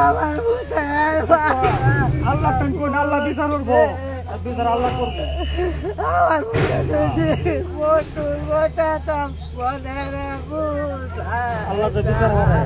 আমার বাবা? আল্লাহ টান কোন আল্লাহ বিচার করব বিচার আল্লাহ করবে আমার আল্লাহ তো বিচার হবে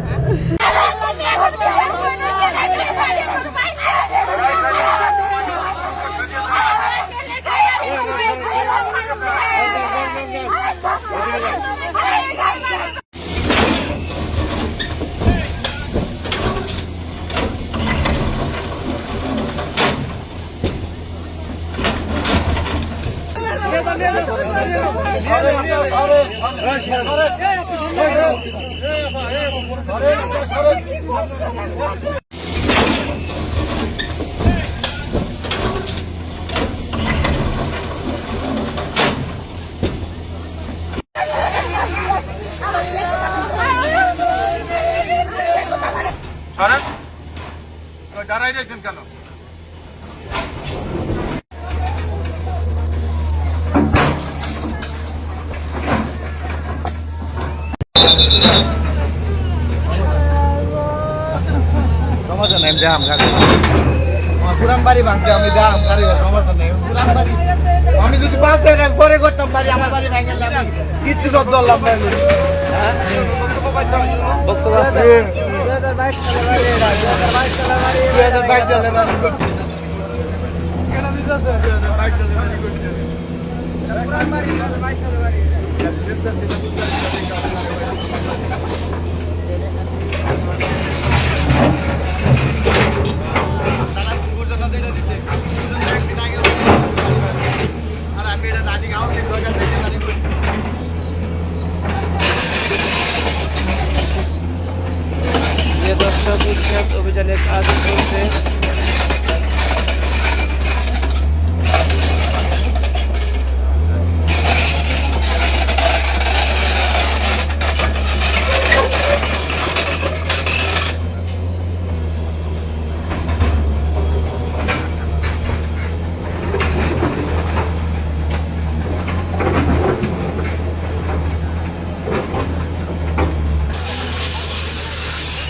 দাঁড়াই রয়েছেন কেন? সমস্যা নেই যাম গাড়ি। পুরান বাড়ি ভাঙতে আমি দাম গাড়ি, সমস্যা নেই। পুরান আমি যদি পাঁচ টাকা করে করতাম বাড়ি, আমার বাড়ি ভেঙে কিচ্ছু শব্দ হলাম না আমি। বক্তব্য আর আমি এটা রানিং আউট দরকার থেকে রানিং করছি যে দর্শক উচ্ছেদ অভিযানের কাজ চলছে Kamanda দিছে পাঁচ কামান্ডা দিছে আর পুলিশ আমার মানে ডাক্তার যাইতাছে পাঁচ কামান্ডা দিছে উনি কেন লেখা আমারে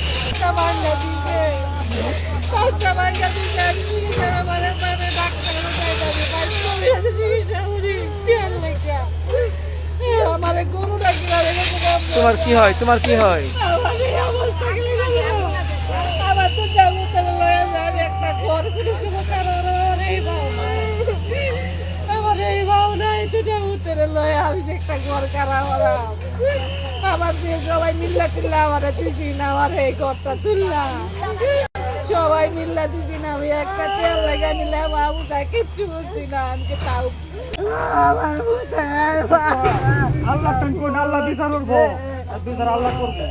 গরু ডাকি তোমার কি হয়? তোমার কি হয়? আমারে এই তো যাব তাহলে লয়া আমি একটা ঘর কারা আমার দিয়ে সবাই মিল্লা টিল্লা আমার দিছি না আমার এই ঘরটা তুললাম সবাই মিল্লা দিছি না আমি একটা তেল লাগা নিলাম বাবু তাই কিচ্ছু বলছি না আমি তাও। আমার আল্লাহ টান কোন আল্লাহ বিচার করব? বিচার আল্লাহ করবে।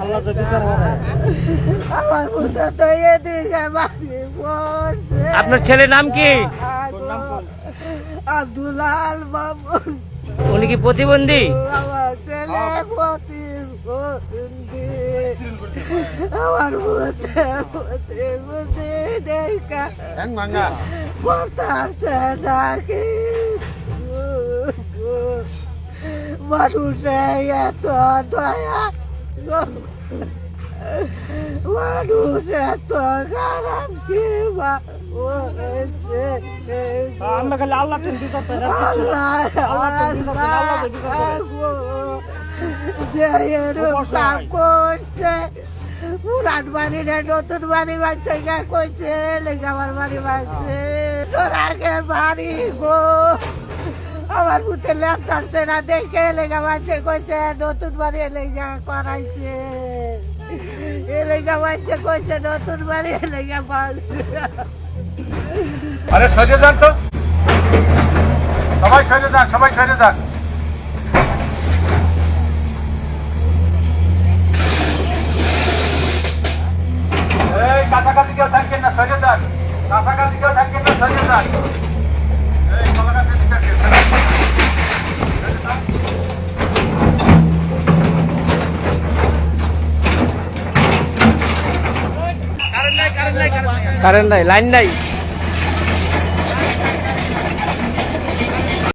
আমার তো বিচার হবে আমার আপনার ছেলের নাম কি? আব্দুলাল মামুন। উনি কি প্রতিবন্ধী? আমার ছেলে প্রতিবন্ধী। আমার মুখে প্রতিবন্ধী দেখা। হ্যাং নাকি মানুষে এত দয়া। মানুষ এত খারাপ কি আমরা খালি আল্লাহ করছে পুরান বাড়ি রে নতুন বাড়ি বাড়ছে কইছে আমার বাড়ি বাড়ছে তোরাকে বাড়ি গো আমার বুতে ল্যাপ থাকছে না দেখে লেগে বাড়ছে কইছে, নতুন বাড়ি লেগে করাইছে। আরে সরে যান তো। সবাই সরে যান, সবাই সরে যান। কাছাকাছি কেউ থাকবেন না সরে যান। কাছাকাছি কেউ থাকবেন না সরে যান এই কলাগাছের দিকে আসেন, সরে যান। সরে যান। কারেন্ট নাই লাইন নাই।